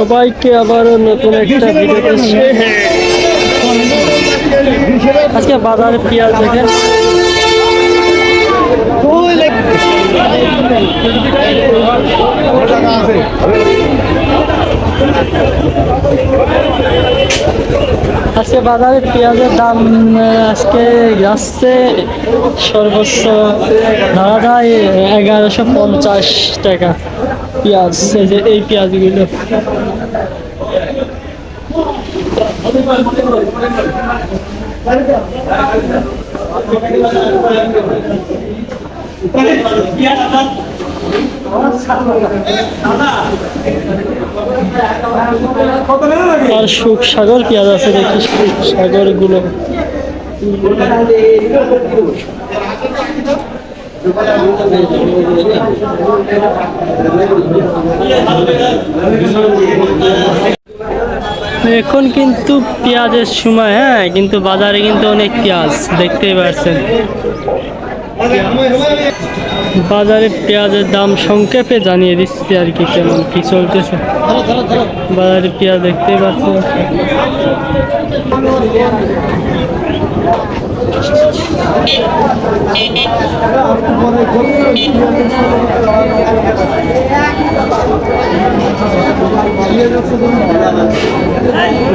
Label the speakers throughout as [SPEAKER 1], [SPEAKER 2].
[SPEAKER 1] সবাইকে আবার নতুন একটা ভিডিওতে আজকে বাজারে পেঁয়াজ দেখেন। আজকে বাজারে পেঁয়াজের দাম আজকে যাচ্ছে সর্বোচ্চ ধরা যায় এগারোশো পঞ্চাশ টাকা। পেঁয়াজ এই যে এই পেঁয়াজগুলো। আর সুখ সাগর পেঁয়াজ আছে দেখি সুখ সাগরগুলো এখন কিন্তু পেঁয়াজের সময় হ্যাঁ কিন্তু বাজারে কিন্তু অনেক পেঁয়াজ, দেখতেই পাচ্ছেন বাজারে পেঁয়াজের দাম সংক্ষেপে জানিয়ে দিচ্ছি আর কি, কেমন কি চলতেছে। বাজারে পেঁয়াজ দেখতেই পাচ্ছেন।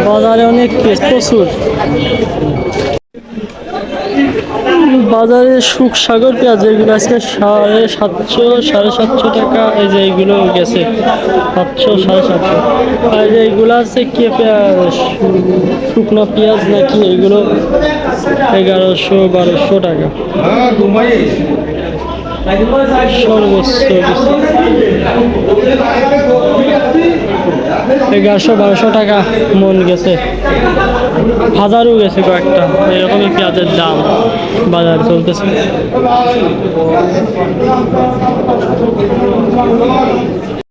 [SPEAKER 1] বাজারে অনেক প্রচুর। বাজারে সুখ সাগর পেঁয়াজ এগুলো আজকে সাড়ে সাতশো সাড়ে সাতশো টাকা, এই যে এইগুলো গেছে, সাতশো, সাড়ে সাতশো। আর যে এইগুলো আছে কি পেঁয়াজ শুকনো পেঁয়াজ নাকি, এগুলো এগারোশো বারোশো টাকা। এগারোশো বারোশো টাকা মন গেছে। হাজারও গেছে কয়েকটা। এরকমই পেঁয়াজের দাম বাজারে চলতেছে।